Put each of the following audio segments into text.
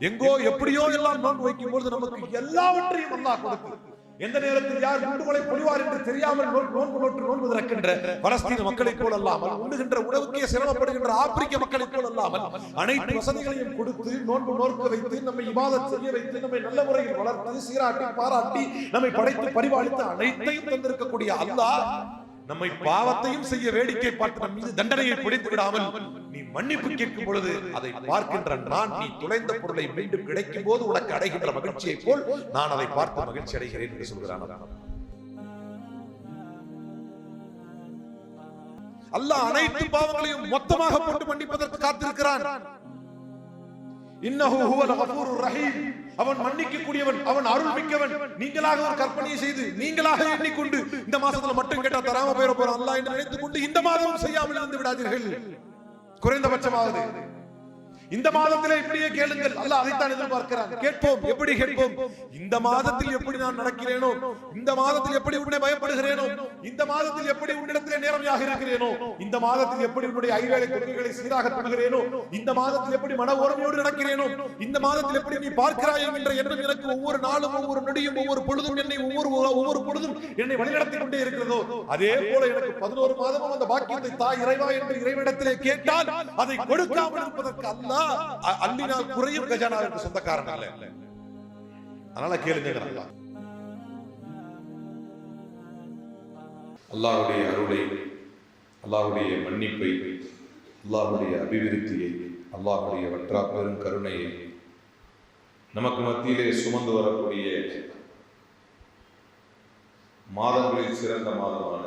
எங்கோ எப்படியோ எல்லாம் நோன்பு வைக்கும் பொழுது நமக்கு எல்லாவற்றையும் அல்லாஹ் கொடுக்கும். எந்த நேரத்தில் யார் குண்டுகளை பொழிவார் என்று தெரியாமல் நோன்பு நோன்பு நோற்று நோன்பு திறக்கின்ற பலஸ்தீன மக்களைப் போல் அல்லாமல் உண்ணுகின்ற உணவுக்கே சிரமப்படுகின்ற ஆப்பிரிக்க மக்களைப் போல் அல்லாமல் அனைத்து வசதிகளையும் கொடுத்து நோன்பு நோக்க வைத்து நம்மை இபாதத் செய்ய வைத்து நம்மை நல்ல முறையில் வளர்த்து சீராட்டி பாராட்டி நம்மை படைத்து பரிபாலித்து அனைத்தையும் தந்திருக்கக்கூடிய அல்லாஹ் நம்மை பாவத்தையும் செய்ய வேடிக்கை பார்த்து நம் மீது தண்டனையை பிடித்து விடாமல் நீ மன்னிப்பு கேட்கும் பொழுது அதை பார்க்கின்ற நான் நீ துளைந்த பொருளை மீண்டும் கிடைக்கும் போது உனக்கு அடைகின்ற மகிழ்ச்சியை போல் நான் அதை பார்த்து மகிழ்ச்சி அடைகிறேன் என்று சொல்கிறான் அல்லாஹ். அல்லாஹ் அனைத்து பாவங்களையும் மொத்தமாக போட்டு மன்னிப்பதற்கு காத்திருக்கிறான் இன்னஹு ஹுவல் கஃபூருர் ரஹீம் அவன் மன்னிக்க கூடியவன் அவன் அருள் மிக்கவன் நீங்களாக ஒரு கற்பனையை செய்து நீங்களாக எண்ணிக்கொண்டு இந்த மாசத்துல மட்டும் கேட்டா தராம போயிட போறோம் அல்ல என்று நினைத்துக் கொண்டு இந்த மாதம் செய்யாமல் இருந்து விடாதீர்கள். குறைந்தபட்சமாவது இந்த மாதத்திலே இப்படியே கேளுங்கள். அல்ல அதைத்தான் எதிர்பார்க்கிறான். கேட்போம் எப்படி கேட்போம்? இந்த மாதத்தில் எப்படி நான் நடக்கிறேனோ? இந்த மாதத்தில் எப்படி உன்னை பயப்படுகிறேனோ? இந்த மாதத்தில் எப்படி உன்னிடத்திலே நேரமையாக இருக்கிறேனோ? இந்த மாதத்தில் எப்படி உன்னுடைய ஐவேளை கொள்கைகளை சீராக தொழுகிறேனோ இந்த மாதத்தில் எப்படி மன ஓர்மையோடு நடக்கிறேனோ? இந்த மாதத்தில் எப்படி நீ பார்க்கிறாய் என்ற எண்ணம் எனக்கு ஒவ்வொரு நாளும் ஒவ்வொரு நொடியும் ஒவ்வொரு பொழுதும் என்னை ஒவ்வொரு ஒவ்வொரு பொழுதும் என்னை வழிநடத்திக் கொண்டே இருக்கிறதோ? அதே போல எனக்கு பதினோரு மாதமும் அந்த பாக்கியத்தை தாய் இறைவா என்று இறைவனிடத்திலே கேட்டால் அதை கொடுக்காமல் இருப்பதற்கு அல்லாஹ் அள்ளினால் குறையும் கஜானாவிற்கு சொந்தக்காரன் அல்ல. அதனால கேளுங்க அல்லாஹ். அருளை அல்லாஹுடைய மன்னிப்பை அல்லாஹ்வுடைய அபிவிருத்தியை அல்லாஹுடைய வற்றா பெரும் கருணையை நமக்கு மத்தியிலே சுமந்து வரக்கூடிய மாதங்களில் சிறந்த மாதமான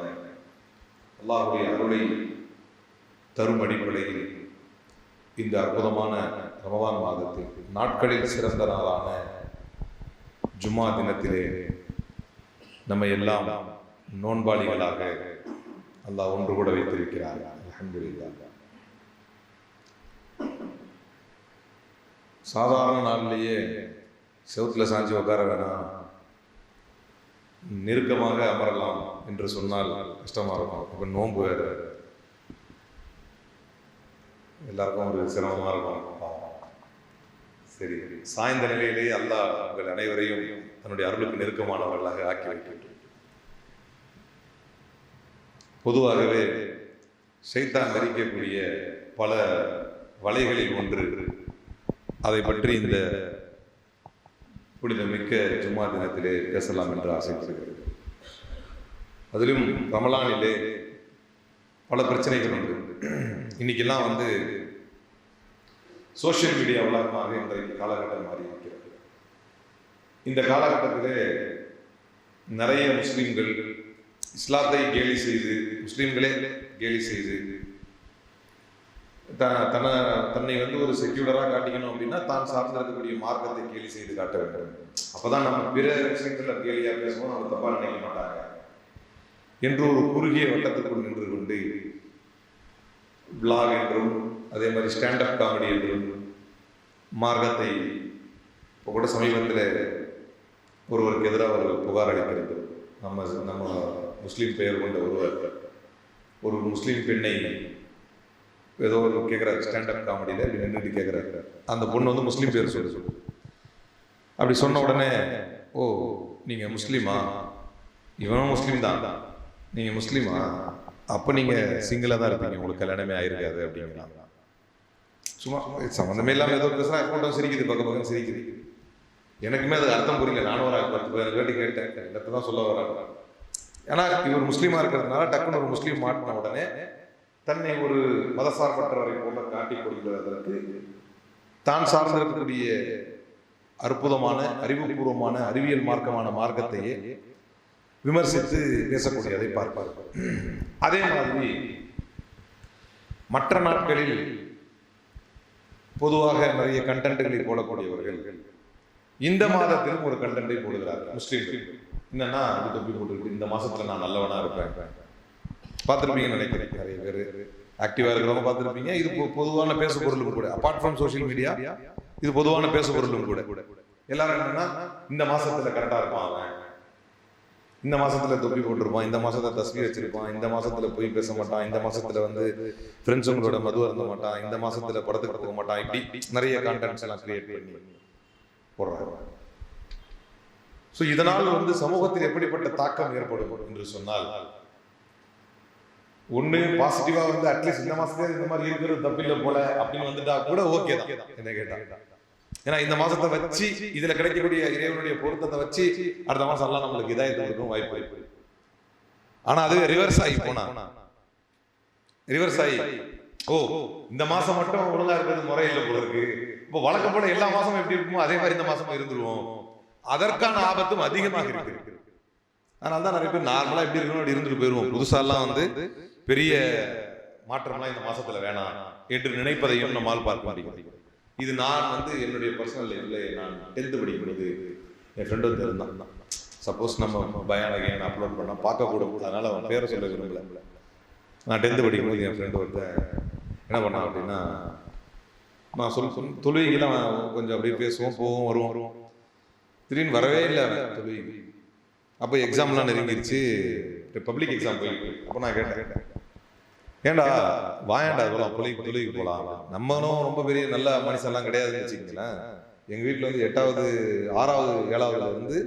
அல்லாஹுடைய அருளை தரும் அடிப்படையில் இந்த அற்புதமான ரமதான் மாதத்தில் நாட்களில் சிறந்த நாளான ஜும்மா தினத்திலே நம்ம எல்லாம் நோன்பாளிகளாக அல்லாஹ் ஒன்று கூட வைத்திருக்கிறார். அலமதுல்லா சாதாரண நாள்லேயே செவத்தில் சாஞ்சி உட்கார வேணாம். நெருக்கமாக அமரலாம் என்று சொன்னால் கஷ்டமாக இருக்கும். அப்போ நோன்பு வேறு. எல்லாருக்கும் ஒரு சிரமமாக இருக்கும். பாவம். சரி. சாய்ந்த நிலையிலேயே அல்லாஹ் உங்கள் அனைவரையும் தன்னுடைய அருளுக்கு நெருக்கமானவர்களாக ஆக்கி வைக்கின்றார் பொதுவாகவே சைத்தான் மறிக்கக்கூடிய பல வலைகளில் ஒன்று. அதை பற்றி இந்த புனிதமிக்க ஜும்மா தினத்திலே பேசலாம் என்று ஆசைப்படுகிறது அதிலும் ரமலானிலே பல பிரச்சனைகள் உண்டு. இன்னைக்கெல்லாம் வந்து சோஷியல் மீடியா உலகமாக இன்றைக்கு காலகட்டம் மாறி இருக்கிறது. இந்த காலகட்டத்திலே நிறைய முஸ்லீம்கள் இஸ்லாத்தை கேலி செய்து முஸ்லீம்களே கேலி செய்து த தன்னை தன்னை வந்து ஒரு செக்யூலராக காட்டிக்கணும் அப்படின்னா தான் சார்ந்திருக்கக்கூடிய மார்க்கத்தை கேலி செய்து காட்ட வேண்டும். அப்போ தான் நம்ம பிற விஷயங்களில் கேலியாக பேசுவோம் நம்ம தப்பாக நினைக்க மாட்டாங்க. என்று ஒரு குறுகிய வட்டத்துக்குள் நின்று கொண்டு பிளாக் என்றும் அதே மாதிரி ஸ்டாண்டப் காமெடி என்றும் மார்க்கத்தை இப்போ கூட சமீபத்தில் ஒருவருக்கு எதிராக ஒரு புகார் அளிக்கிறது. நம்ம நம்ம முஸ்லீம் பெயர் கொண்ட ஒருவர் ஒரு முஸ்லீம் பெண்ணை ஏதோ ஒரு கேட்குறாரு ஸ்டாண்டப் காமெடியில் இப்படி நின்றுட்டு கேட்குறாரு. அந்த பொண்ணு வந்து முஸ்லீம் பேர் சொல்லி சொல்லு. அப்படி சொன்ன உடனே ஓ நீங்கள் முஸ்லீமா? இவனும் முஸ்லீம் தான். நீங்கள் முஸ்லீமா? அப்போ நீங்கள் சிங்கிளாக தான் இருப்பீங்க. உங்களுக்கு கல்யாணமே ஆயிருக்காது அப்படிங்கிறாங்க சும்மா சம்மந்தமே இல்லாமல் ஏதோ பேசுனா கூட்டம் சிரிக்குது பக்கம் பக்கம் சிரிக்குது. எனக்குமே அது அர்த்தம் புரியல. நானும் ஒரு பத்து பதினஞ்சு வாட்டி கேட்டேன். என்னத்தை தான் சொல்ல வராங்க ஏன்னா இவர் முஸ்லீமாக இருக்கிறதுனால டக்குன்னு ஒரு முஸ்லீம் மாட்டின உடனே தன்னை ஒரு மதசார்பற்றவரை போல காட்டிக் கொள்கிறதற்கு தான் சார்ந்திருக்கக்கூடிய அற்புதமான அறிவுபூர்வமான அறிவியல் மார்க்கமான மார்க்கத்தையே விமர்சித்து பேசக்கூடியதை பார்ப்பார் அதே மாதிரி மற்ற நாட்களில் பொதுவாக நிறைய கண்டென்ட்களை போடக்கூடியவர்கள் இந்த மாதத்திலும் ஒரு கண்டென்ட்டை போடுகிறார்கள். முஸ்லீம்கள். என்னன்னா அது தொப்பி போட்டுக்கிட்டு இந்த மாசத்துல நான் நல்லவனா இருப்பேன். பார்த்துருப்பீங்கன்னு நினைக்கிறேன். நிறைய பேர். ஆக்டிவா இருக்கிறவங்க பார்த்துருப்பீங்க. இது பொதுவான பேசு பொருளும் கூட. அப்பார்ட் ஃப்ரம் சோஷியல் மீடியா இது பொதுவான பேசு பொருளும் கூட. எல்லாரும் என்னன்னா இந்த மாசத்துல கரெக்டா இருப்பான் அவன் இந்த மாசத்துல தொப்பி போட்டிருப்பான் இந்த மாசத்துல தஸ்மி வச்சிருப்பான் இந்த மாசத்துல போய் பேச மாட்டான் இந்த மாசத்துல வந்து ஃப்ரெண்ட்ஸுங்களோட மது அருந்த மாட்டான் இந்த மாசத்துல படத்துக்கு போக மாட்டான் இப்படி நிறைய கான்டென்ட்ஸ் எல்லாம் கிரியேட் பண்ணி போடுறாங்க ஸோ இதனால் வந்து சமூகத்தில் எப்படிப்பட்ட தாக்கம் ஏற்படும் என்று சொன்னால் ஒண்ணு பாசிட்டிவா வந்து அட்லீஸ்ட் இந்த மாசத்துல இந்த மாதிரி இருக்கிறது தப்பில்லை போல அப்படின்னு வந்துட்டா கூட ஓகே தான் என்ன கேட்டா. ஏன்னா இந்த மாசத்தை வச்சு இதுல கிடைக்கக்கூடிய இறைவனுடைய பொருத்தத்தை வச்சு அடுத்த மாசம் எல்லாம் நம்மளுக்கு இதாக கொடுக்கும் வாய்ப்பு வாய்ப்பு ஆனா அது ரிவர்ஸ் ஆகி போனா? ரிவர்ஸ் ஆகி. ஓ இந்த மாசம் மட்டும் ஒழுங்கா இருக்கிறது முறையில் போல இருக்கு. இப்போ வழக்கம் போல எல்லா மாசமும் எப்படி இருக்குமோ அதே மாதிரி இந்த மாசமும் இருந்துருவோம். அதற்கான ஆபத்தும் அதிகமாக இருக்கு. அதனால தான் நிறைய பேர் நார்மலா எப்படி இருக்கணும் அப்படி இருந்துட்டு போயிருவோம். புதுசாலாம் வந்து பெரிய மாற்றம்லாம் இந்த மாசத்துல வேணாம் என்று நினைப்பதையும் நம்மால் பார்க்க முடியும் இது நான் வந்து என்னுடைய பர்சனல் லைஃப்பில் நான் டென்த்து படிக்கும் பொழுது என் ஃப்ரெண்டு வந்து இருந்தான். சப்போஸ் நம்ம பயானகையான அப்லோட் பண்ணால் பார்க்க கூட அதனால அவன் பேரை சொல்ல விரும்பல. நான் டென்த்து படிக்கும்போது என் ஃப்ரெண்டு ஒருத்தன் என்ன பண்ணான் அப்படின்னா நான் சொல் சொல் தொழுகைலாம் கொஞ்சம் அப்படியே பேசுவோம் போவோம் வருவோம். வருவோம் திடீர்னு வரவே இல்லை அவன் அப்போ எக்ஸாம்லாம் நெருங்கிருச்சு. பப்ளிக் எக்ஸாம் போய் அப்போ நான் கேட்டேன். ஏன்டா வாயாண்டா போலாம் தொழில் தொழிலுக்கு போகலாம் நம்மளும் ரொம்ப பெரிய நல்ல மனுஷன்லாம் கிடையாதுன்னு வச்சுக்கங்களேன். எங்க வீட்டில் வந்து எட்டாவது ஆறாவது ஏழாவதுல இருந்து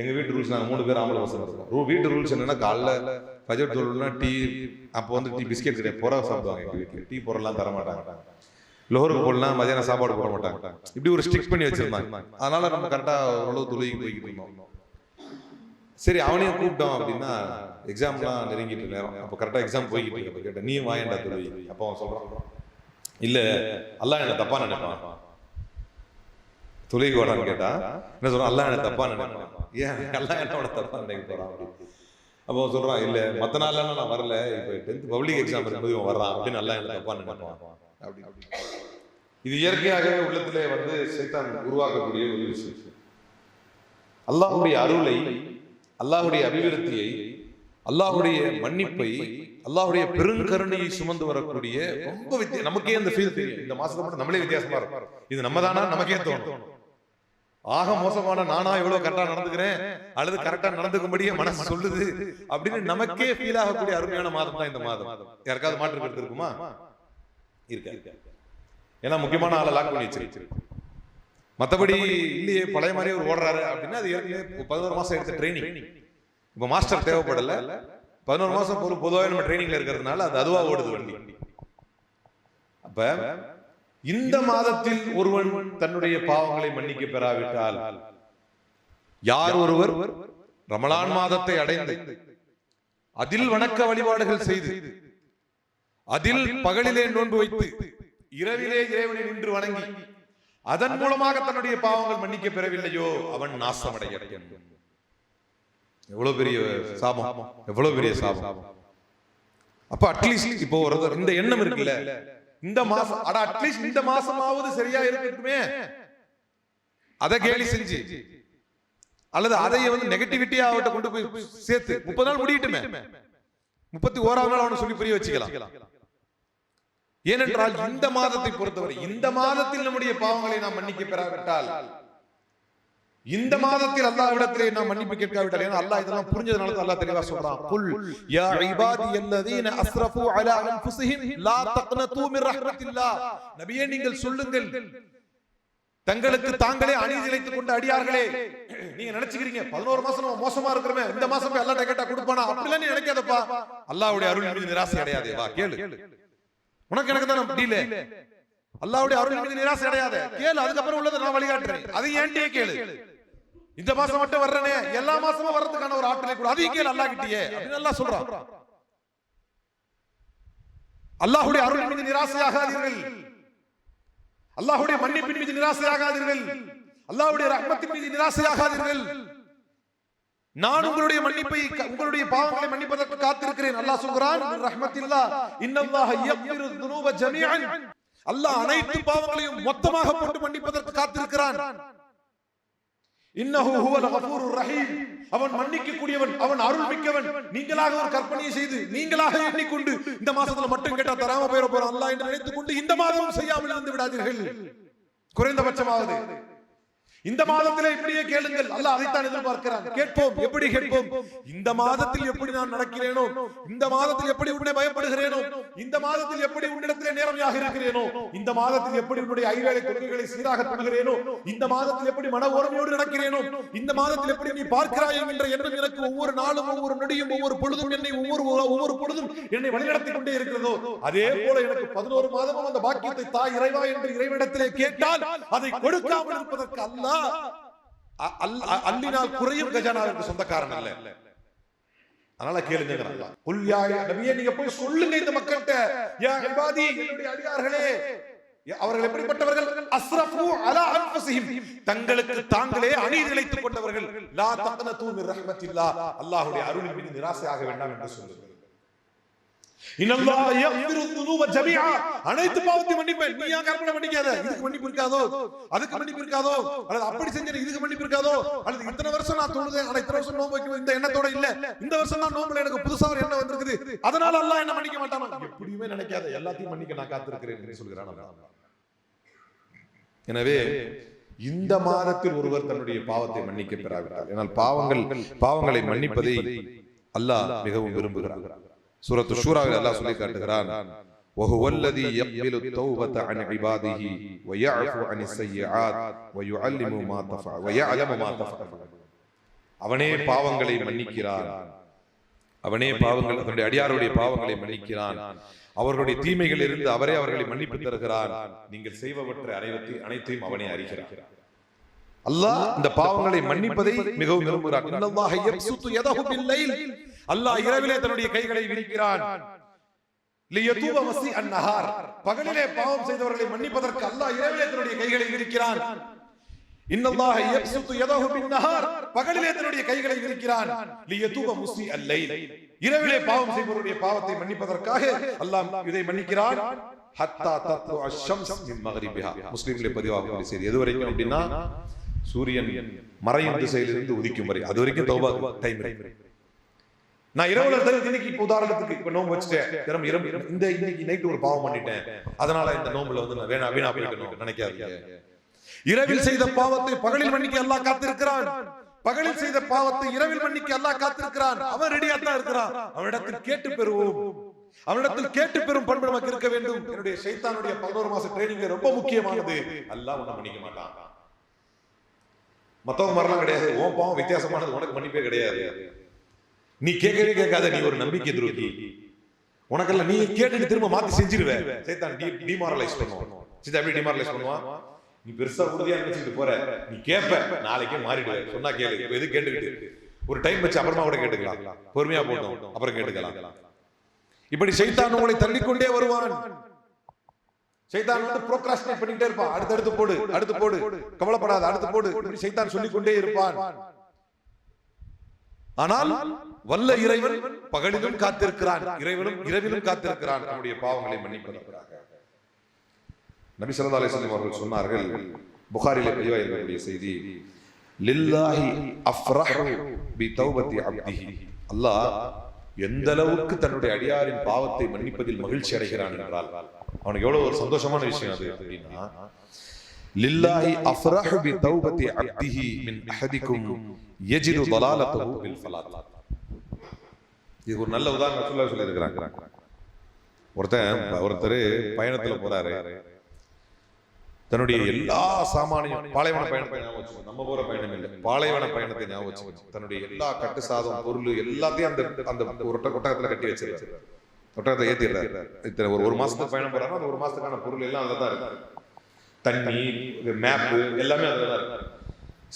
எங்க வீட்டு ரூல்ஸ் நாங்கள் மூணு பேர் ஆம்பளை பசங்க இருக்கோம். ரூ வீட்டு ரூல்ஸ் என்னன்னா காலைல பஜட் தொழில்னா டீ அப்போ வந்து டீ பிஸ்கெட் கிடையாது புற சாப்பிடுவாங்க எங்க வீட்டில் டீ பொருள்லாம் தர மாட்டாங்க. லோருக்கு போடலாம் மதியானம் சாப்பாடு போட மாட்டாங்க. இப்படி ஒரு ஸ்டிக் பண்ணி வச்சிருந்தாங்க. அதனால நம்ம கரெக்டாக ஓரளவு தொழிலுக்கு போய்கிட்டு இருந்தோம். சரி அவனையும் கூப்பிட்டோம் அப்படின்னா எக்ஸாம்லாம் நெருங்கிட்டு நேரம். அப்போ கரெக்டாக எக்ஸாம் போய்கிட்டு இருக்கு. அப்போ கேட்டேன் நீ வாயண்டா துருவி? அப்போ அவன் சொல்கிறான் இல்லை அல்லாஹ் என்ன தப்பா நினைப்பான். தொழுகை கோடான்னு கேட்டா என்ன சொல்றான்? அல்லாஹ் என்ன தப்பா நினைப்பான். ஏன்? அல்லாஹ் என்னோட தப்பா நினைக்க போறான்? அப்படி. அப்போ அவன் சொல்றான் மற்ற மத்த நாள்லாம் நான் வரல. இப்போ டென்த் பப்ளிக் எக்ஸாம் இருக்கும்போது இவன் வர்றான். அப்படின்னு அல்லாஹ் என்ன தப்பா நினைப்பான். அப்படி. இது இயற்கையாகவே உள்ளத்திலே வந்து சைத்தான் உருவாக்கக்கூடிய ஒரு விஷயம். அல்லாஹுடைய அருளை அல்லாஹுடைய அபிவிருத்தியை அல்லாஹுடைய மன்னிப்பை அல்லாஹுடைய பெருங்கருணையை சுமந்து வரக்கூடிய ரொம்ப வித்தியா நமக்கே அந்த ஃபீல் தெரியும். இந்த மாசத்துல மட்டும் நம்மளே வித்தியாசமா இருக்கும். இது நம்ம தானா? நமக்கே தோணும். ஆக மோசமான நானா எவ்வளவு கரெக்டா நடந்துக்கிறேன்? அல்லது கரெக்டா நடந்துக்கும்படியே மனசு சொல்லுது? அப்படின்னு நமக்கே ஃபீல் ஆகக்கூடிய அருமையான மாதம் தான் இந்த மாதம். யாருக்காவது மாற்று கருத்து இருக்குமா? இருக்க? ஏன்னா முக்கியமான ஆளை லாக் பண்ணி வச்சிருக்கு மத்தபடி இல்லையே பழைய மாதிரி ஒரு ஓடுறாரு அப்படின்னா அது ஏற்கனவே பதினோரு மாசம் எடுத்த ட்ரைனிங் இப்ப மாஸ்டர் தேவைப்படல. பதினோரு மாசம் ஒரு பொதுவாக நம்ம ட்ரைனிங்ல இருக்கிறதுனால அது அதுவா ஓடுது வண்டி. அப்ப இந்த மாதத்தில் ஒருவன் தன்னுடைய பாவங்களை மன்னிக்க பெறாவிட்டால் யார் ஒருவர் ரமலான் மாதத்தை அடைந்து அதில் வணக்க வழிபாடுகள் செய்து அதில் பகலிலே நோன்பு வைத்து இரவிலே இறைவனை நின்று வணங்கி அதன் மூலமாக தன்னுடைய பாவங்கள் மன்னிக்க பெறவில்லையோ அவன் நாசமடைகிறான் எவ்வளவு பெரிய சாபம்? எவ்வளவு பெரிய சாபம்? அப்ப அட்லீஸ்ட் இப்போ ஒரு இந்த எண்ணம் இருக்குல்ல. இந்த மாசம் அட அட்லீஸ்ட் இந்த மாசமாவது சரியா இருக்குமே அதை கேலி செஞ்சு அல்லது அதை வந்து நெகட்டிவிட்டியா அவட்ட கொண்டு போய் சேர்த்து முப்பது நாள் முடியட்டுமே. முப்பத்தி ஓராவது நாள் அவனை சொல்லி புரிய வச்சுக்கலாம். ஏனென்றால் இந்த மாதத்தை பொறுத்தவரை இந்த மாதத்தில் நம்முடைய பாவங்களை நாம் மன்னிக்க பெறாவிட்டால் இந்த மாதத்தில் அல்லாஹ்விடத்திலே நாம் மன்னிப்பு கேட்காவிட்டால் ஏன்னா அல்லாஹ் இதெல்லாம் புரிஞ்சதுனால தான் அல்லாஹ் தெளிவா சொல்றான். குல் யா இபாதி அல்லதீன அஸ்ரஃபு அலா அன்ஃபுஸிஹிம் லா தக்னது மின் ரஹ்மத்தில்லாஹ் நபியே நீங்கள் சொல்லுங்கள் தங்களுக்கு தாங்களே அநீதி இழைத்துக் கொண்ட அடியார்களே நீங்க நினைச்சுக்கிறீங்க பதினோரு மாசம் நம்ம மோசமா இருக்கிறோமே இந்த மாசம் அல்லாஹ் கேட்டா கொடுப்பானா அப்படிலாம் நீ நினைக்காதப்பா அல்லாஹ்வுடைய அருள் நிராசை அடையாதே வா கேளு உனக்கு எனக்கு தான் முடியல அல்லாவுடைய அருள் மீது நிராசை அடையாத. கேளு அதுக்கப்புறம் உள்ளதை நான் வழிகாட்டுறேன். அது ஏன்டியே கேளு? இந்த மாசம் மட்டும் வர்றனே. எல்லா மாசமும் வர்றதுக்கான ஒரு ஆற்றலை கூட. அதையும் கேளு அல்லாஹ் கிட்டியே. அப்படின்னு அல்லாஹ் சொல்றான். அல்லாஹுடைய அருள் மீது நிராசையாகாதீர்கள் அல்லாஹுடைய மன்னிப்பின் மீது நிராசையாகாதீர்கள் அல்லாஹுடைய ரஹ்மத்தின் மீது நிராசையாகாதீர்கள் நான் உங்களுடைய மன்னிப்பை உங்களுடைய பாவங்களை மன்னிப்பதற்கு காத்திருக்கிறேன். அல்லாஹ் சொல்கிறான் ரஹ்மத்தில்லா இன்னல்லாஹ யக்ஃபிரு துனூப ஜமீஅன். அல்லாஹ் அனைத்து பாவங்களையும் மொத்தமாக போட்டு மன்னிப்பதற்கு காத்திருக்கிறான். இன்னஹு ஹுவல் கஃபூருர் ரஹீம். அவன் மன்னிக்க கூடியவன் அவன் அருள் மிக்கவன் நீங்களாக ஒரு கற்பனையை செய்து நீங்களாக எண்ணிக்கொண்டு இந்த மாசத்துல மட்டும் கேட்டா தராம போயிட போறோம் அல்லாஹ் என்று நினைத்துக் கொண்டு இந்த மாதமும் செய்யாமல் இருந்து விடாதீர்கள். குறைந்தபட்சமாவது இந்த மாதத்திலே இப்படியே கேளுங்கள். அல்ல அதைத்தான் எதிர்பார்க்கிறான். கேட்போம் எப்படி கேட்போம்? இந்த மாதத்தில் எப்படி நான் நடக்கிறேனோ? இந்த மாதத்தில் எப்படி உன்னை பயப்படுகிறேனோ? இந்த மாதத்தில் எப்படி உன்னிடத்திலே நேரமையாக இருக்கிறேனோ? இந்த மாதத்தில் எப்படி உன்னுடைய ஐவேளை கொள்கைகளை சீராக தொழுகிறேனோ இந்த மாதத்தில் எப்படி மன ஓர்மையோடு நடக்கிறேனோ? இந்த மாதத்தில் எப்படி நீ பார்க்கிறாய் என்ற எண்ணம் எனக்கு ஒவ்வொரு நாளும் ஒவ்வொரு நொடியும் ஒவ்வொரு பொழுதும் என்னை ஒவ்வொரு ஒவ்வொரு பொழுதும் என்னை வழிநடத்திக் கொண்டே இருக்கிறதோ? அதே போல எனக்கு பதினோரு மாதமும் அந்த பாக்கியத்தை தாய் இறைவா என்று இறைவனிடத்திலே கேட்டால் அதை கொடுக்காமல் இருப்பதற்கு அல்ல அ- அல்- அள்ளினால் குறையும் கஜானாவிற்கு சொந்தக்காரன் அல்ல அதனால கேளுங்க அல்லாஹ். குல் நபியே நீங்க போய் சொல்லுங்க இந்த மக்கள்கிட்ட. யா இபாதி அடியார்களே. அவர்கள் எப்படிப்பட்டவர்கள்? அஸ்ரஃபு அலா அன்ஃபுசிஹிம் தங்களுக்கு தாங்களே அநீதி இழைத்துக் கொண்டவர்கள். லா தக்னது மின் ரஹ்மத்தில்லாஹ் அல்லாஹ்வுடைய அருளின் மீது நிராசையாக வேண்டாம் என்று சொல்லுங்கள் இன்னல்லாஹ் யக்ஃபிரு துனூப ஜமீஆ அனைத்து பாவத்தையும் மன்னிப்பேன். நீ ஏன் கற்பனை பண்ணிக்காத? இதுக்கு மன்னிப்பு இருக்காதோ? அதுக்கு மன்னிப்பு இருக்காதோ? அல்லது அப்படி செஞ்ச இதுக்கு மன்னிப்பு இருக்காதோ? அல்லது இத்தனை வருஷம் நான் தொழுதேன். ஆனா இத்தனை வருஷம் நோம்பு வைக்கும் இந்த எண்ணத்தோட இல்ல. இந்த வருஷம் தான் நோம்புல எனக்கு புதுசா ஒரு எண்ணம் வந்திருக்குது. அதனால அல்லாஹ் என்ன மன்னிக்க மாட்டானா? எப்படியுமே நினைக்காத. எல்லாத்தையும் மன்னிக்க நான் காத்திருக்கிறேன் சொல்கிறான் எனவே இந்த மாதத்தில் ஒருவர் தன்னுடைய பாவத்தை மன்னிக்க பெறாவிட்டார் ஏனால் பாவங்கள் பாவங்களை மன்னிப்பதை அல்லாஹ் மிகவும் விரும்புகிறார் சூரத்து ஷூராவில் அல்லாஹ் சொல்லி காட்டுகிறான் وهو الذي يقبل التوبة عن عباده ويعفو عن السيئات ويعلم ما تفعل ويعلم ما تفعل அவனே பாவங்களை மன்னிக்கிறான் அவனே பாவங்கள் தன்னுடைய அடியாருடைய பாவங்களை மன்னிக்கிறான் அவர்களுடைய தீமைகள் இருந்து அவரே அவர்களை மன்னிப்பு தருகிறான் நீங்கள் செய்பவற்றை அனைவத்தை அனைத்தையும் அவனே அறிகிறார் அல்லாஹ் இந்த பாவங்களை மன்னிப்பதை மிகவும் விரும்புகிறான். இன்னல்லாஹ யப்சுத்து யதஹு பில்லைல் அல்லாஹ் இரவிலே தன்னுடைய கைகளை விரிக்கிறான். லியதூப மசி அந்நஹார் பகலிலே பாவம் செய்தவர்களை மன்னிப்பதற்கு அல்லாஹ் இரவிலே தன்னுடைய கைகளை விரிக்கிறான். இன்னல்லாஹ யப்சுத்து யதஹு பின்னஹார் பகலிலே தன்னுடைய கைகளை விரிக்கிறான். லியதூப முசி அல்லைல் இரவிலே பாவம் செய்பவருடைய பாவத்தை மன்னிப்பதற்காக அல்லாஹ் இதை மன்னிக்கிறான். ஹத்தா தத்லு அஷம்ஸ் மின் மக்ரிபிஹா முஸ்லிம்களே பதிவாக செய்தி எது வரைக்கும் அப்படின்னா சூரியன் மறையும் திசையிலிருந்து உதிக்கும் வரை. அது வரைக்கும் தௌபா டைம் நான் இரவுல இன்னைக்கு இப்ப உதாரணத்துக்கு இப்ப நோம்பு வச்சுட்டேன். தினம் இரவு இந்த இன்னைக்கு நைட்டு ஒரு பாவம் பண்ணிட்டேன். அதனால இந்த நோம்புல வந்து நான் வேணா வீணா போயிடணும் நினைக்காதீங்க. இரவில் செய்த பாவத்தை பகலில் மன்னிக்க அல்லாஹ் காத்திருக்கிறான். பகலில் செய்த பாவத்தை இரவில் மன்னிக்க அல்லாஹ் காத்திருக்கிறான். அவன் ரெடியா தான் இருக்கிறான். அவனிடத்தில் கேட்டு பெறுவோம். அவனிடத்தில் கேட்டு பெறும் பண்பு நமக்கு இருக்க வேண்டும். என்னுடைய சைத்தானுடைய பதினோரு மாச ட்ரைனிங் ரொம்ப முக்கியமானது. அல்லாஹ் உன்னை மன்னிக்க மாட்டான். மற்றவங்க மாதிரிலாம் கிடையாது. உன் பாவம் வித்தியாசமானது உனக்கு மன்னிப்பே கிடையாது. நீ கேட்கவே கேட்காத நீ ஒரு நம்பிக்கை துரோகி. உனக்கெல்லாம் நீ கேட்டுட்டு திரும்ப மாத்தி செஞ்சிருவேன் சைத்தான் டி டிமாரலைஸ் பண்ணுவான். சீதா எப்படி டிமாரலைஸ் பண்ணுவான்? நீ பெருசா உறுதியா நினைச்சிட்டு போற. நீ கேட்ப நாளைக்கே மாறிடுவேன் சொன்னா கேளு. இப்ப எது கேட்டுக்கிட்டு? ஒரு டைம் வச்சு அப்புறமா கூட கேட்டுக்கலாம். பொறுமையா போட்டோம். அப்புறம் கேட்டுக்கலாம். இப்படி சைத்தான் உங்களை தள்ளிக்கொண்டே வருவான். சைத்தான் வந்து ப்ரோக்ராஸ்டினேட் பண்ணிட்டே இருப்பான். அடுத்து அடுத்து போடு அடுத்து போடு. கவலைப்படாத அடுத்து போடு. இப்படி சைத்தான் சொல்லிக் கொண்டே இருப்பான். ஆனால் வல்ல இறைவன் பகலிலும் காத்திருக்கிறான். இறைவனும் இரவிலும் காத்திருக்கிறான். நம்முடைய பாவங்களை மன்னிப்பதற்காக. நபி சல்லா அலிஸ்லாம் அவர்கள் சொன்னார்கள் புகாரில் பதிவாயிருக்கக்கூடிய செய்தி லில்லாஹி அஃப்ரஹு பி தௌபத்தி அப்திஹி. அல்லாஹ் எந்த அளவுக்கு தன்னுடைய அடியாரின் பாவத்தை மன்னிப்பதில் மகிழ்ச்சி அடைகிறான் என்றால் அவனுக்கு எவ்வளவு ஒரு சந்தோஷமான விஷயம் அது அப்படின்னா லில்லாஹி அஃப்ரஹு பி தௌபதி அப்திஹி மின் அஹதிக்கும் யஜிது தலாலத்துஹு பில் ஃபலாத் இது ஒரு நல்ல உதாரணம் சொல்ல சொல்லியிருக்கிறாங்க. ஒருத்தன் ஒருத்தர் பயணத்துல போறாரு. தன்னுடைய எல்லா சாமானியம் பாலைவன பயணத்தை ஞாபகம் நம்ம போற பயணம் இல்லை. பாலைவன பயணத்தை ஞாபகம் தன்னுடைய எல்லா கட்டு சாதம் பொருள் எல்லாத்தையும் அந்த அந்த ஒரு ஒட்டகத்தில் கட்டி வச்சிருக்காரு. ஒட்டகத்தை ஏத்திடுறாரு. இத்தனை ஒரு ஒரு மாசத்துக்கு பயணம் போறாரு அந்த ஒரு மாசத்துக்கான பொருள் எல்லாம் அதுல தான் இருக்கு. தண்ணி மேப்பு எல்லாமே அதுல தான் இருக்கு.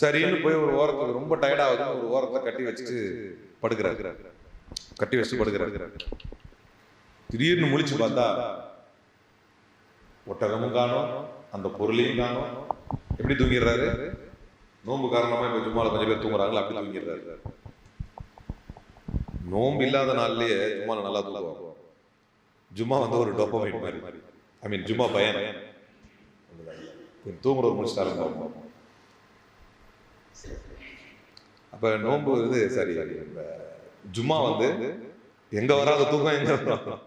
சரின்னு போய் ஒரு ஓரத்துக்கு ரொம்ப டயர்டாகுது ஒரு ஓரத்துல கட்டி வச்சுட்டு படுக்கிறாரு. கட்டி வச்சு படுக்கிறாரு. திடீர்னு முழிச்சு பார்த்தா ஒட்டகமும் காணும் அந்த பொருளையும் காணும். எப்படி தூங்கிடுறாரு? நோன்பு காரணமா இப்ப ஜும்மால கொஞ்சம் பேர் தூங்குறாங்களா? அப்படி தூங்கிடுறாரு. நோன்பு இல்லாத நாள்லயே ஜும்மால நல்லா தூங்குவாங்க. ஜும்மா வந்து ஒரு டொப்பமைட் மாதிரி. ஐ மீன் ஜும்மா பயன். தூங்குறவர் முடிச்சிட்டாருங்க அப்போ நோன்பு இது சரி இந்த ஜும்மா வந்து எங்க வராத தூக்கம் எங்க வரும்?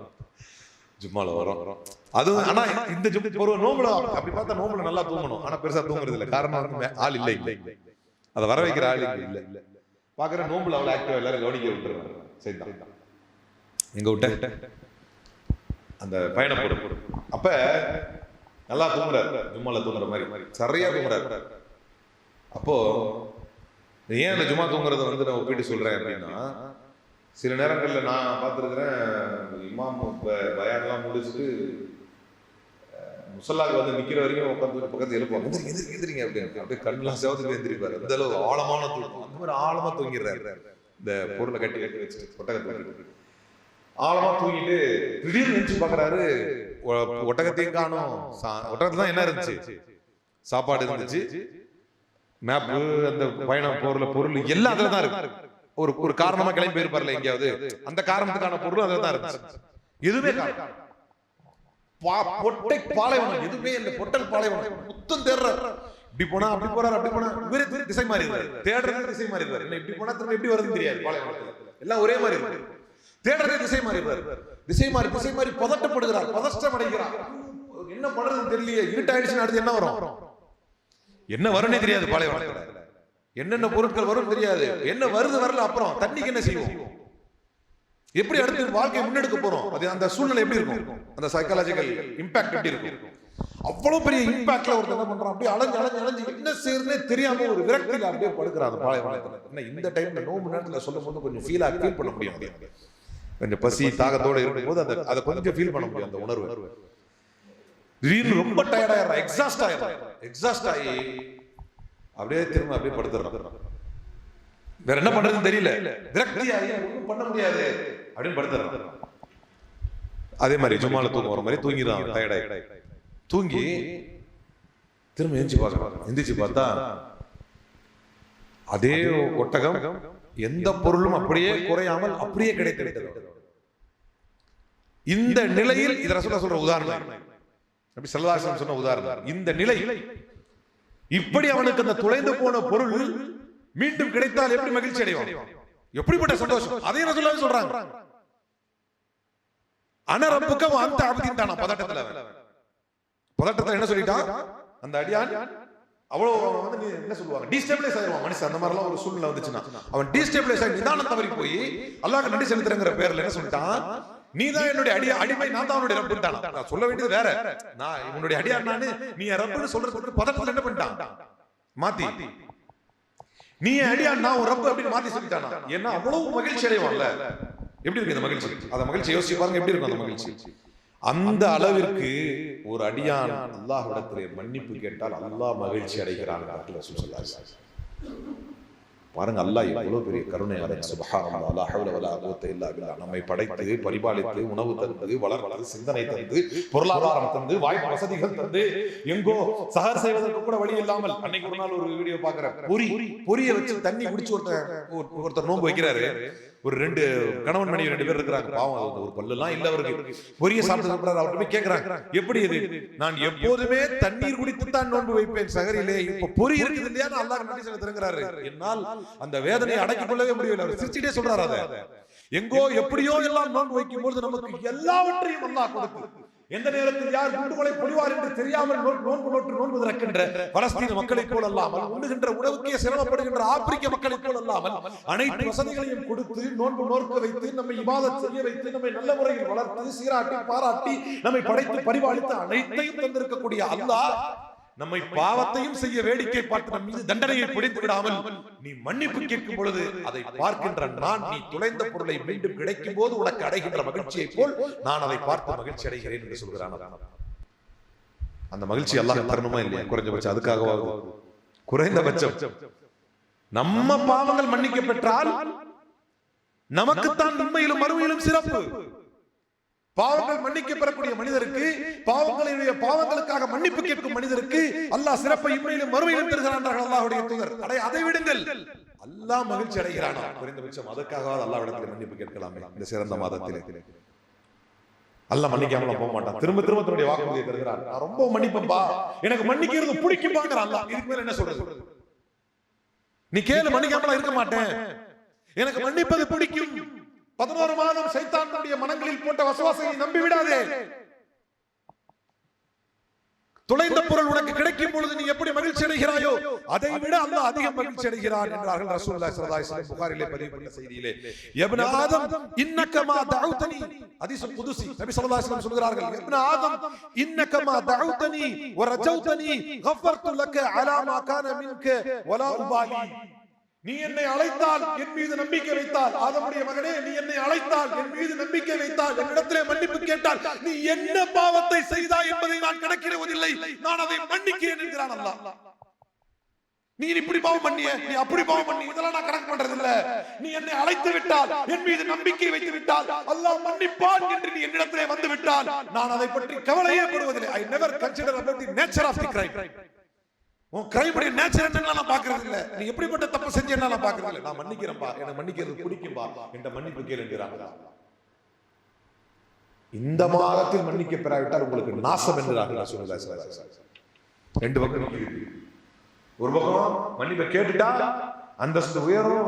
ஜும்மால வரும். அதுவும் ஆனா இந்த ஜும் ஒரு நோம்புல அப்படி பார்த்தா நோம்புல நல்லா தூங்கணும். ஆனா பெருசா தூங்குறது இல்ல. காரணம் ஆள் இல்லை இல்லை அதை வர வைக்கிற ஆள் இல்ல இல்ல. பாக்குற நோம்புல அவ்வளவு ஆக்டிவா எல்லாரும் கவனிக்க விட்டுருவாங்க. சரி எங்க விட்ட? அந்த பயணம் போடு. அப்ப நல்லா தூங்குறாரு. ஜும்மால தூங்குற மாதிரி. சரியா தூங்குறாரு. அப்போ ஏன் அந்த ஜும்மா தூங்குறத வந்து நான் ஒப்பிட்டு சொல்றேன் அப்படின்னா சில நேரங்களில் நான் பார்த்துருக்குறேன் இமாம் ப- முடிச்சுட்டு முசல்லாக்கு வந்து நிக்கிற வரைக்கும் உட்காந்து பக்கத்து எழுப்புவாங்க. எந்திரி எந்திரி எந்திரிங்க அப்படின்னு அப்படியே கண்ணெல்லாம் சேவத்துக்கு எந்திரிப்பாரு. அந்த அளவு ஆழமான தூக்கம். அந்த மாதிரி ஆழமா தூங்கிடுறாரு. இந்த பொருளை கட்டி கட்டி வச்சு ஒட்டகத்தை ஆழமா தூங்கிட்டு திடீர்னு நினைச்சு பாக்குறாரு. ஒட்டகத்தையும் காணும். ஒட்டகத்துல தான் என்ன இருந்துச்சு? சாப்பாடு இருந்துச்சு. மேப்பு அந்த பயணம் பொருள் பொருள் எல்லாம் அதுல தான் இருக்கு. ஒரு ஒரு காரணமா கிளம்பி போயிருப்பார்ல எங்கேயாவது. அந்த காரணத்துக்கான பொருள் அதுல தான் இருந்துச்சு. எதுவுமே பொட்டை பாலைவனம் எதுவுமே இல்லை. பொட்டல் பாலைவனம். முத்தம் தேடுறாரு இப்படி போனா அப்படி போறாரு அப்படி போனா. இவரே திசை மாறி இருக்காரு தேடுறது திசை மாறி இருக்காரு இப்படி போனா திரும்ப எப்படி வருதுன்னு தெரியாது பாலைவனத்துல. எல்லாம் ஒரே மாதிரி இருக்கு. தேடுறதே திசை மாறி திசை மாறி திசை மாறி பதட்டப்படுகிறார் பதஷ்டம் அடைகிறார் என்ன பண்றதுன்னு தெரியலையே இருட்டாயிடுச்சுன்னு அடுத்து என்ன வரும்? என்ன வரும்னே தெரியாது பாலைவனத்துல. என்னென்ன பொருட்கள் வரும் தெரியாது. என்ன வருது வரல அப்புறம் தண்ணிக்கு என்ன செய்வோம்? எப்படி அடுத்து வாழ்க்கை முன்னெடுக்க போறோம்? அது அந்த சூழ்நிலை எப்படி இருக்கும்? அந்த சைக்காலஜிக்கல் இம்பாக்ட் எப்படி இருக்கும்? அவ்வளவு பெரிய இம்பாக்ட்ல ஒருத்தர் என்ன பண்றான்? அப்படியே அலைஞ்சு அலைஞ்சு அலைஞ்சு என்ன செய்யறதுனே தெரியாம ஒரு விரக்தியில அப்படியே படுக்கிறான் அந்த என்ன இந்த டைம்ல நோம்பு நேரத்துல சொல்லும் போது கொஞ்சம் ஃபீலா ஃபீல் பண்ண முடியும் கொஞ்சம் பசி தாகத்தோட இருக்கும்போது அந்த அதை கொஞ்சம் ஃபீல் பண்ண முடியும் அந்த உணர்வு. திடீர்னு ரொம்ப டயர்ட் ஆயிடுறான். எக்ஸாஸ்ட் ஆயிடுறான் எக்ஸாஸ்ட் ஆகி அப்படியே திரும்ப அப்படியே படுத்துறான் வேற என்ன பண்றதுன்னு தெரியல. விரக்தி ஆகி ஒண்ணும் பண்ண முடியாது. அப்படின்னு படுத்துறான் அதே மாதிரி ஜும்மால தூங்க வர மாதிரி தூங்கிடுறான் டயர்டாய் தூங்கி திரும்ப எந்திச்சு பார்க்கறான் எந்திரிச்சு பார்த்தா அதே ஒட்டகம் எந்த பொருளும் அப்படியே குறையாமல் அப்படியே கிடைத்து விட்டது இந்த நிலையில் இத ரசூலா சொல்ற உதாரணம். அப்படி செல்லதாசன் சொன்ன உதாரணம். இந்த நிலை. இப்படி அவனுக்கு அந்த துளைந்து போன பொருள் மீண்டும் கிடைத்தால் எப்படி மகிழ்ச்சி அடைவான்? எப்படிப்பட்ட சந்தோஷம்? அதையும் ரசூலாவே சொல்றாங்க. அனரப்புக்கம் அந்த அபதின்டானா பதட்டத்துல அவன். பதட்டத்துல என்ன சொல்லிட்டான்? அந்த அடியான் அவ்வளவு அவன் வந்து நீ என்ன சொல்லுவாங்க? டீஸ்டேபிளைஸ் ஆயிடுவான் மனுஷன். அந்த மாதிரிலாம் ஒரு சூழ்நிலை வந்துச்சுன்னா. அவன் டீஸ்டேபிளைஸ் ஆகி நிதானம் தவறி போய் அல்லாஹ் நன்றி செலுத்துறங்கிற பேர்ல என்ன சொல்லிட்டான்? நீ தான் என்னுடைய அடி அடிமை நான் தான் அவனுடைய ரப்பு நான் சொல்ல வேண்டியது வேற. நான் உன்னுடைய அடியார் நானு நீ என் ரப்புன்னு சொல்றதுக்கு பதட்டத்துல என்ன பண்ணிட்டான்? மாத்தி. நீ என் நான் ரப்பு அப்படின்னு மாத்தி சொல்லிட்டானா? ஏன்னா அவ்வளவு மகிழ்ச்சி அடைவான்ல. எப்படி இருக்கு இந்த மகிழ்ச்சி? அந்த மகிழ்ச்சி யோசிச்சு பாருங்க எப்படி இருக்கும் அந்த மகிழ்ச்சி? அந்த அளவிற்கு ஒரு அடியான் அல்லாஹ்விடத்திலே மன்னிப்பு கேட்டால் அல்லாஹ் மகிழ்ச்சி அடைகிறான். பாருங்க அல்லாஹ் எவ்வளவு பெரிய கருணையாளன் சுபஹானல்லாஹ் லா ஹவ்ல வலா குவத்த இல்லா பில்லாஹ் நம்மை படைத்து பரிபாலித்து உணவு தந்து வளர்த்து சிந்தனை தந்து பொருளாதாரம் தந்து வாய்ப்பு வசதிகள் தந்து எங்கோ சகர் செய்வதற்கு கூட வழி இல்லாமல் அன்னைக்கு ஒரு நாள் ஒரு வீடியோ பாக்குறேன் பொரி பொரிய வச்சு தண்ணி குடிச்சு ஒருத்தர் ஒரு- ஒருத்தர் நோன்பு வைக்கிறாரு. ஒரு ரெண்டு கணவன் மனைவி ரெண்டு பேர் இருக்கிறாங்க. பாவம் ஒரு பல்லுலாம் இல்ல அவருக்கு. பொரிய சாப்பிட்டு சாப்பிடாரு அவர்கிட்ட போய் கேக்குறாங்க. எப்படி இது? நான் எப்போதுமே தண்ணீர் குடித்து தான் நோன்பு வைப்பேன் சகரிலே. இப்ப பொரி இருக்குது இல்லையா? அல்லாஹ் நன்றி செலுத்துறேங்கிறாரு என்னால் அந்த வேதனையை அடக்கிக் கொள்ளவே முடியவில்லை. அவர் சிரிச்சுட்டே சொல்றாரு அதை. எங்கோ எப்படியோ எல்லாம் நோன்பு வைக்கும் பொழுது நமக்கு எல்லாவற்றையும் அல்லாஹ் கொடுத்து எந்த நேரத்தில் யார் குண்டுகளை பொழிவார் என்று தெரியாமல் நோன்பு நோன்பு நோற்று நோன்பு திறக்கின்ற பலஸ்தீன மக்களைப் போல் அல்லாமல் உண்ணுகின்ற உணவுக்கே சிரமப்படுகின்ற ஆப்பிரிக்க மக்களைப் போல் அல்லாமல் அனைத்து வசதிகளையும் கொடுத்து நோன்பு நோக்க வைத்து நம்மை இபாதத் செய்ய வைத்து நம்மை நல்ல முறையில் வளர்த்து சீராட்டி பாராட்டி நம்மை படைத்து பரிபாலித்து அனைத்தையும் தந்திருக்கக்கூடிய அல்லாஹ் நம்மை பாவத்தையும் செய்ய வேடிக்கை பார்த்து நம் மீது தண்டனையை பிடித்து விடாமல் நீ மன்னிப்பு கேட்கும் பொழுது அதை பார்க்கின்ற நான் நீ துளைந்த பொருளை மீண்டும் கிடைக்கும் போது உனக்கு அடைகின்ற மகிழ்ச்சியை போல் நான் அதை பார்த்து மகிழ்ச்சி அடைகிறேன் என்று சொல்கிறான். அந்த மகிழ்ச்சி அல்லாஹ் தரணுமா இல்லையா? குறைஞ்சபட்சம் அதுக்காகவாவது. குறைந்தபட்சம். நம்ம பாவங்கள் மன்னிக்க பெற்றால் நமக்குத்தான் உண்மையிலும் மறுமையிலும் சிறப்பு. பாவங்கள் மன்னிக்க பெறக்கூடிய மனிதருக்கு பாவங்களுடைய பாவங்களுக்காக மன்னிப்பு கேட்கும் மனிதருக்கு அல்லாஹ் சிறப்பை இம்மையிலும் மறுமையிலும் தருகிறான் அல்லாஹுடைய தூதர். அடை அதை விடுங்கள். அல்லாஹ் மகிழ்ச்சி அடைகிறானா? குறைந்தபட்சம் அதற்காக அல்லாஹ்விடத்தில் மன்னிப்பு கேட்கலாமே. இந்த சிறந்த மாதத்திலே. அல்லாஹ் மன்னிக்காமல போக மாட்டான். திரும்ப திரும்ப தன்னுடைய வாக்குறுதியை தருகிறான். நான் ரொம்ப மன்னிப்பேன்பா. எனக்கு மன்னிக்கிறது பிடிக்கும் பாக்குற அல்லாஹ். இதுக்கு மேல என்ன சொல்றது? நீ கேளு மன்னிக்காமல இருக்க மாட்டேன். எனக்கு மன்னிப்பது பிடிக்கும். பதினோரு மாதம் சைத்தானுடைய மனங்களில் போட்ட வசுவாசத்தை நம்பி விடாதே தொலைந்த பொருள் உனக்கு கிடைக்கும் பொழுது நீ எப்படி மகிழ்ச்சி அடைகிறாயோ அதை விட அல்லாஹ் அதிகம் மகிழ்ச்சி அடைகிறான் என்றார்கள் ரசூலுல்லாஹி ஸல்லல்லாஹு அலைஹி வஸல்லம் புகாரிலே பதிவுபட்ட செய்தியிலே. இப்னு ஆதம் இன்னக மா தஅவுதனி ஹதீஸ் குதுசி நபி ஸல்லல்லாஹு அலைஹி வஸல்லம் சொல்கிறார்கள் இப்னு ஆதம் இன்னக மா தஅவுதனி வ ரஜௌதனி கஃபர்து லக அலா மா கான மின்க வலா உபாலி. நீ என்னை அழைத்தால் என் மீது நம்பிக்கை வைத்தால். ஆதமுடைய மகனே நீ என்னை அழைத்தால் என் மீது நம்பிக்கை வைத்தால். என்னிடத்திலே மன்னிப்பு கேட்டால் நீ என்ன பாவத்தை செய்தாய் என்பதை நான் கணக்கிடுவதில்லை. நான் அதை மன்னிக்கிறேன் என்கிறான் அல்லாஹ். நீ இப்படி பாவம் பண்ணிய? நீ அப்படி பாவம் பண்ணி இதெல்லாம் நான் கணக்கு பண்றது இல்ல நீ என்னை அழைத்து விட்டால் என் மீது நம்பிக்கை வைத்து விட்டால் அல்லாஹ் மன்னிப்பான் என்று நீ என்னிடத்திலே வந்து விட்டால் நான் அதை பற்றி கவலையே படுவதில்லை. I never consider about the nature of the crime உன் கிரைமுடைய நேச்சர் என்னன்னு நான் பாக்குறது இல்ல நீ எப்படிப்பட்ட தப்பு செஞ்சேன்னு நான் பாக்குறது இல்ல நான் மன்னிக்கிறேன்பா. எனக்கு மன்னிக்கிறது பிடிக்கும்பா என்ற மன்னிப்பு கேளுங்கிறாங்க இந்த மாதத்தில் மன்னிக்க பெறாவிட்டால் உங்களுக்கு நாசம் என்கிறார்கள் ரெண்டு பக்கம் ஒரு பக்கம் மன்னிப்பை கேட்டுட்டா அந்தஸ்து உயரும்.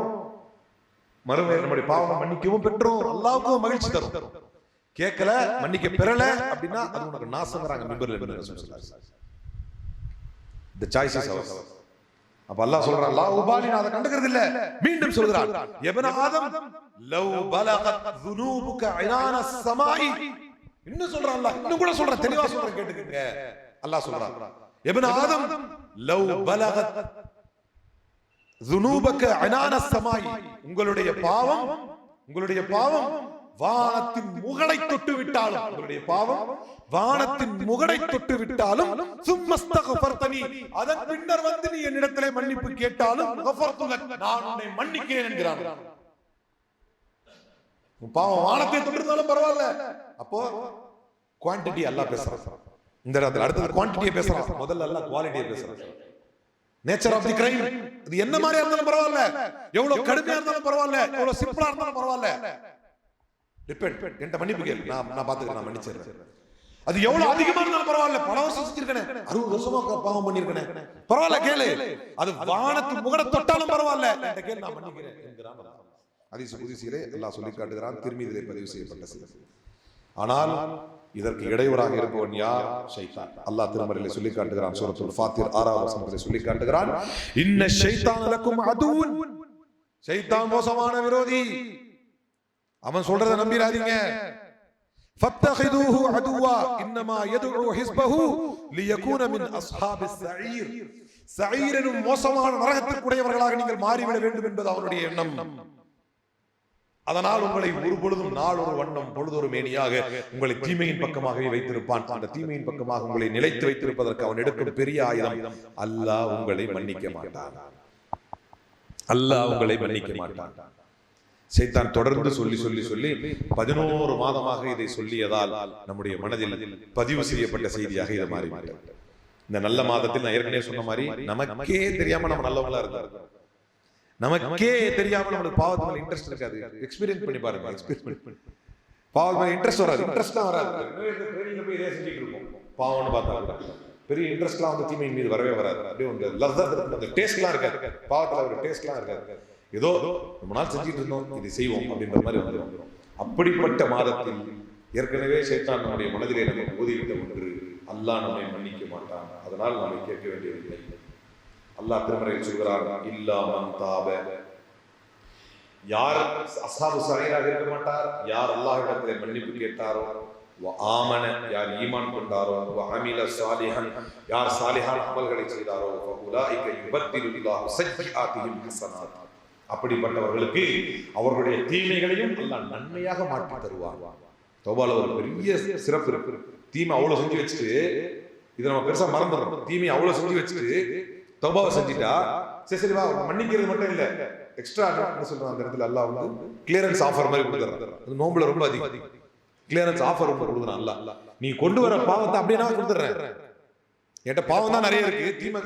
மறுமையில் நம்முடைய பாவம் மன்னிக்கவும் பெற்றோம். அல்லாவுக்கும் மகிழ்ச்சி தரும். கேட்கல மன்னிக்க பெறல அப்படின்னா அது உனக்கு நாசங்கிறாங்க மிம்பர்ல இருந்து ரசூலுல்லாஹி ஸல்லல்லாஹு அலைஹி வஸல்லம். the choice is ours அப்ப அல்லாஹ் சொல்றான் லா உபாலி நான் அதை கண்டுக்கிறது இல்ல மீண்டும் சொல்கிறான் எபன ஆதம் லவ் பலகத் ذنوبك عنان السماء இன்னும் சொல்றான் அல்லாஹ் இன்னும் கூட சொல்றான் தெளிவா சொல்றேன் கேட்டுக்கங்க அல்லாஹ் சொல்றான் எபன ஆதம் லவ் பலகத் ذنوبك عنان السماء உங்களுடைய பாவம் உங்களுடைய பாவம் வானத்தின் முகடை தொட்டு விட்டாலும் உங்களுடைய பாவம் வானத்தின் முகடை தொட்டு விட்டாலும் சும்மஸ்தகஃபர்தனி அதன் பின்னர் வந்து நீ என்னிடத்திலே மன்னிப்பு கேட்டாலும் நான் உன்னை மன்னிக்கிறேன் என்கிறான். பாவம் வானத்தை தொட்டிருந்தாலும் பரவாயில்ல. அப்போ குவாண்டிட்டி எல்லாம் பேசுறேன். இந்த இடத்துல அடுத்தது குவாண்டிட்டியை பேசுறான். முதல்ல எல்லாம் குவாலிட்டியை பேசுறேன். நேச்சர் ஆஃப் தி கிரைம் இது என்ன மாதிரியா இருந்தாலும் பரவாயில்ல. எவ்வளவு கடுமையா இருந்தாலும் பரவாயில்ல. எவ்வளவு சிம்பிளா இருந்தாலும் பரவாயில்ல. ரிப்பீட் என்கிட்ட மன்னிப்பு நான் நான் பாத்துக்கிறேன் நான் மன்னிச்சிடுறேன். அது எவ்வளவு அதிகமா இருந்தாலும் பரவாயில்ல. பல வருஷம் செஞ்சிருக்கேன் அறுபது வருஷமா பாவம் பண்ணிருக்கேன். பரவாயில்ல. கேளு. அது வானத்து முகட தொட்டாலும் பரவாயில்ல. என்கிட்ட கேளு. நான் என்கிறான் அல்லாஹ் சொல்லி காட்டுகிறான். திருமீதிலே பதிவு செய்யப்பட்ட ஆனால் இதற்கு இடையூறாக இருப்பவன் யார்? ஷைத்தான். அல்லாஹ் திருமறையிலே சொல்லி காட்டுகிறான். சூரத்துல் ஃபாத்திர் ஆறாவது வசனத்திலே சொல்லி காட்டுகிறான். இன்ன ஷைத்தான் லக்கும் அதுன் ஷைத்தான் மோசமான விரோதி. அவன் சொல்றத நம்பிராதீங்க فاتخذوه عدوا انما يدعو حزبه ليكون من اصحاب السعير சயீர் எனும் மோசமான நரகத்திற்குடையவர்களாக நீங்கள் மாறிவிட வேண்டும் என்பது அவனுடைய எண்ணம் அதனால் உங்களை ஒரு பொழுதும் நாள் ஒரு வண்ணம் பொழுதொரு மேனியாக உங்களை தீமையின் பக்கமாகவே வைத்திருப்பான் அந்த தீமையின் பக்கமாக உங்களை நிலைத்து வைத்திருப்பதற்கு அவன் எடுக்கும் பெரிய ஆயுதம் அல்லாஹ் உங்களை மன்னிக்க மாட்டான் அல்லாஹ் உங்களை மன்னிக்க மாட்டான் சைத்தான் தொடர்ந்து சொல்லி சொல்லி சொல்லி பதினோரு மாதமாக இதை சொல்லியதால் நம்முடைய மனதில் பதிவு செய்யப்பட்ட செய்தியாக இது மாறிவிட்டது. இந்த நல்ல மாதத்தில் நான் ஏற்கனவே சொன்ன மாதிரி நமக்கே தெரியாம நம்ம நல்லவங்களா இருந்தாரு நமக்கே தெரியாம நம்மளுக்கு பாவத்து மேல இன்ட்ரெஸ்ட் இருக்காது. எக்ஸ்பீரியன்ஸ் பண்ணி பாருங்க எக்ஸ்பீரியன்ஸ் பாவத்து மேல இன்ட்ரெஸ்ட் வராது. இன்ட்ரெஸ்ட் தான் வராது. போய் செஞ்சுட்டு இருப்போம் பாவம்னு பார்த்தா. பெரிய இன்ட்ரெஸ்ட்லாம் வந்து தீமையின் மீது வரவே வராது. அப்படியே அந்த அந்த டேஸ்ட்லாம் இருக்காது. பாவத்துல ஒரு டேஸ்ட்லாம் இருக்காது. ஏதோ ரொம்ப நாள் செஞ்சுட்டு இருந்தோம் இதை செய்வோம் அப்படின்ற மாதிரி வந்துடும் அப்படிப்பட்ட மாதத்தில் ஏற்கனவே சேத்தான் நம்முடைய மனதிலே நம்ம ஊதிவிட்ட ஒன்று அல்லாஹ் நம்மை மன்னிக்க மாட்டான். அதனால் நம்மை கேட்க வேண்டியதில்லை. அல்லாஹ் திருமறையில் சொல்கிறார் இல்லாமன் தாப. யார் அசாபு சரையராக இருக்க மாட்டார்? யார் அல்லாஹிடத்திலே மன்னிப்பு கேட்டாரோ? ஆமன. யார் ஈமான் கொண்டாரோ? அமில சாலிஹன். யார் சாலிஹான அமல்களை செய்தாரோ? வ உலாயிக அப்படிப்பட்டவர்களுக்கு அவர்களுடைய தீமைகளையும் எல்லாம் நன்மையாக மாற்றி தருவார். தோபால ஒரு பெரிய சிறப்பு இருக்கு. தீமை அவ்வளவு செஞ்சு வச்சுட்டு இதை நம்ம பெருசா மறந்துடுறோம். தீமையை அவ்வளவு செஞ்சு வச்சுட்டு தோபாவை செஞ்சுட்டா சரி சரி வா மன்னிக்கிறது மட்டும் இல்ல. எக்ஸ்ட்ரா என்ன சொல்றான் அந்த இடத்துல? எல்லாம் வந்து கிளியரன்ஸ் ஆஃபர் மாதிரி கொடுத்துறான். அது நோம்புல ரொம்ப அதிகம். கிளியரன்ஸ் ஆஃபர் ரொம்ப கொடுக்குறான் அல்ல நீ கொண்டு வர பாவத்தை அப்படியே நான் கொடுத்துறேன் என்கிட்ட பாவம் தான் நிறைய இருக்கு. தீமை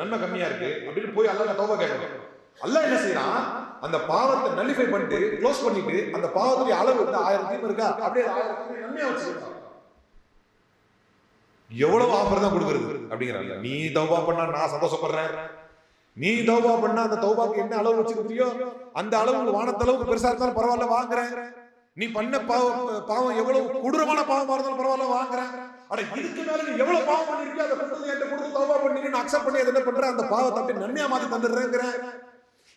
நன்மை கம்மியா இருக்கு. அப்படின்னு போய் அல்லா தோபா கேட்கணும். அல்லாஹ் என்ன செய்யறான் அந்த பாவத்தை நல்லிஃபை பண்ணிட்டு க்ளோஸ் பண்ணிட்டு அந்த பாவத்துடைய அளவு வந்து ஆயிரம் தீம் இருக்கா? அப்படியே ஆயிரம் தீமை நன்மையா வச்சுக்கிறான் எவ்வளவு ஆஃபர் தான் கொடுக்குறது? அப்படிங்கிறாங்க. நீ தௌபா பண்ணா நான் சந்தோஷப்படுறேன். நீ தௌபா பண்ணா அந்த தௌபாக்கு என்ன அளவு வச்சிருக்கிறியோ அந்த அளவு வானத்தளவுக்கு பெருசா இருந்தாலும் பரவாயில்ல வாங்குறேன். நீ பண்ண பாவம் பாவம் எவ்வளவு கொடூரமான பாவமா இருந்தாலும் பரவாயில்ல வாங்குறேன். அட இதுக்கு மேல நீ எவ்வளவு பாவம் பண்ணிருக்கியோ அதை கொடுத்து என்கிட்ட கொடுத்து தௌபா பண்ணி நான் அக்செப்ட் பண்ணி அதை என்ன பண்றேன் அந்த பாவத்தை அப்படி நன்மையா மாத்தி தந்துடுறேங்கிறேன்.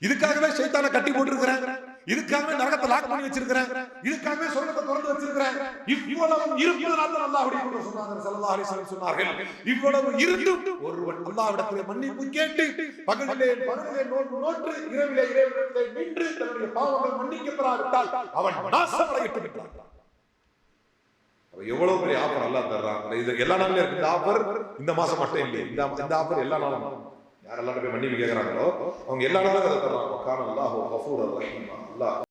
இதுக்காகவே சைத்தான கட்டி போட்டிருக்கிறேன். இதுக்காகவே நரகத்தை லாக் பண்ணி வச்சிருக்கிறேன். இதுக்காகவே சொர்க்கத்தை திறந்து வச்சிருக்கிறேன். இவ்வளவு இருப்பதனால தான் அல்லாஹ் அப்படி கொண்டு சொன்னாங்க ஸல்லல்லாஹு அலைஹி வஸல்லம் சொன்னார்கள். இவ்வளவு இருந்தும் ஒருவன் அல்லாஹ்விடத்திலே மன்னிப்பு கேட்டு பகலிலே பகலிலே நோட்டு நோற்று இரவிலே இரவிலே நின்று தன்னுடைய பாவங்கள் மன்னிக்கப்படாவிட்டால் அவன் நாசமடையட்டு விட்டான் எவ்வளவு பெரிய ஆஃபர் எல்லாம் தர்றான். இது எல்லா நாளும் இருக்கு. இந்த ஆஃபர் இந்த மாசம் மட்டும் இல்லை இந்த இந்த ஆஃபர் எல்லா நாளும். யாரெல்லாம் போய் மன்னிப்பு கேட்குறாங்களோ அவங்க எல்லா நாளும் அதை தர்றாங்க. காரணம் அல்லாஹோ கஃபூர் அல்லாஹ்